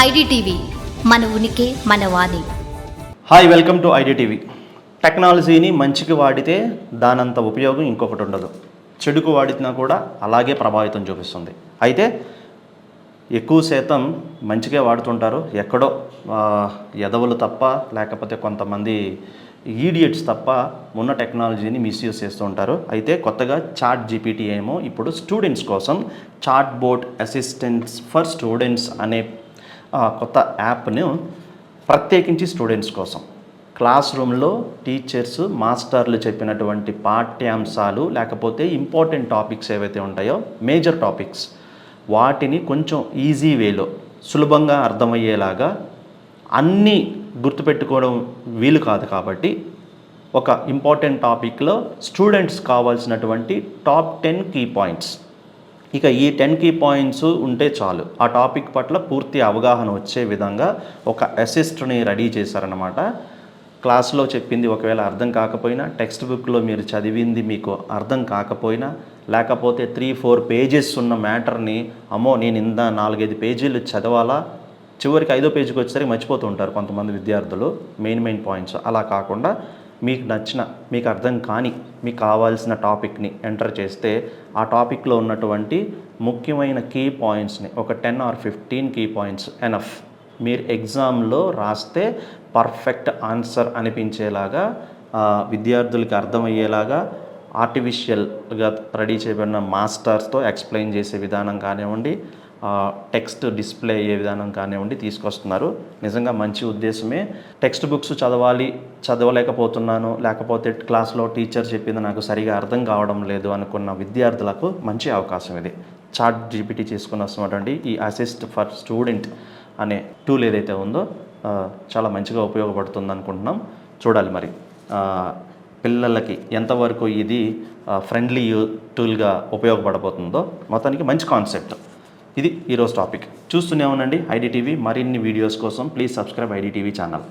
IDTV మన ఉనికి మన వాణి. Hi welcome to IDTV. టెక్నాలజీని మంచికి వాడితే దానంత ఉపయోగం ఇంకొకటి ఉండదు. చెడుకు వాడినా కూడా అలాగే ప్రభావితం చూపిస్తుంది. అయితే ఎక్కువ శాతం మంచిగా వాడుతుంటారు. ఎక్కడో ఎదవులు తప్ప లేకపోతే కొంతమంది ఈడియట్స్ తప్ప ఉన్న టెక్నాలజీని మిస్యూజ్ చేస్తూ ఉంటారు. అయితే కొత్తగా చాట్ జీపీటీ ఏమో ఇప్పుడు స్టూడెంట్స్ కోసం chat board assistants for students అనే కొత్త యాప్ను ప్రత్యేకించి స్టూడెంట్స్ కోసం. క్లాస్ రూమ్లో టీచర్స్ మాస్టర్లు చెప్పినటువంటి పాఠ్యాంశాలు లేకపోతే ఇంపార్టెంట్ టాపిక్స్ ఏవైతే ఉంటాయో మేజర్ టాపిక్స్ వాటిని కొంచెం ఈజీ వేలో సులభంగా అర్థమయ్యేలాగా అన్నీ గుర్తుపెట్టుకోవడం వీలు కాదు కాబట్టి ఒక ఇంపార్టెంట్ టాపిక్లో స్టూడెంట్స్ కావాల్సినటువంటి టాప్ టెన్ కీ పాయింట్స్ ఇక ఈ టెన్ కీ పాయింట్స్ ఉంటే చాలు. ఆ టాపిక్ పట్ల పూర్తి అవగాహన వచ్చే విధంగా ఒక అసిస్ట్ని రెడీ చేశారనమాట క్లాస్లో చెప్పింది ఒకవేళ అర్థం కాకపోయినా టెక్స్ట్ బుక్లో మీరు చదివింది మీకు అర్థం కాకపోయినా లేకపోతే త్రీ ఫోర్ పేజెస్ ఉన్న మ్యాటర్ని అమ్మో నేను ఇందా నాలుగైదు పేజీలు చదవాలా? చివరికి ఐదో పేజీకి వచ్చేసరికి మర్చిపోతూ ఉంటారు కొంతమంది విద్యార్థులు మెయిన్ మెయిన్ పాయింట్స్. అలా కాకుండా మీకు నచ్చిన మీకు అర్థం కాని మీకు కావాల్సిన టాపిక్ని ఎంటర్ చేస్తే ఆ టాపిక్లో ఉన్నటువంటి ముఖ్యమైన కీ పాయింట్స్ని ఒక ten or fifteen key points enough. మీరు ఎగ్జామ్లో రాస్తే పర్ఫెక్ట్ ఆన్సర్ అనిపించేలాగా విద్యార్థులకి అర్థమయ్యేలాగా ఆర్టిఫిషియల్గా రెడీ చేయబడిన మాస్టర్స్తో ఎక్స్ప్లెయిన్ చేసే విధానం కానివ్వండి టెక్స్ట్ డిస్ప్లే అయ్యే విధానం కానివ్వండి తీసుకొస్తున్నారు. నిజంగా మంచి ఉద్దేశమే. టెక్స్ట్ బుక్స్ చదవాలి చదవలేకపోతున్నాను లేకపోతే క్లాస్లో టీచర్ చెప్పింది నాకు సరిగా అర్థం కావడం లేదు అనుకున్న విద్యార్థులకు మంచి అవకాశం ఇది. చాట్ జీపీటీ చేసుకుని వస్తున్నటువంటి ఈ అసిస్ట్ ఫర్ స్టూడెంట్ అనే టూల్ ఏదైతే ఉందో చాలా మంచిగా ఉపయోగపడుతుంది అనుకుంటున్నాం. చూడాలి మరి. పిల్లలకి ఎంతవరకు ఇది ఫ్రెండ్లీ టూల్గా ఉపయోగపడబోతుందో. మొత్తానికి మంచి కాన్సెప్ట్ ఇది ఈరోజు టాపిక్. చూస్తూనే ఉండండి ఐడిటీవీ మరిన్ని వీడియోస్ కోసం ప్లీజ్ సబ్స్క్రైబ్ ఐడిటీవీ ఛానల్.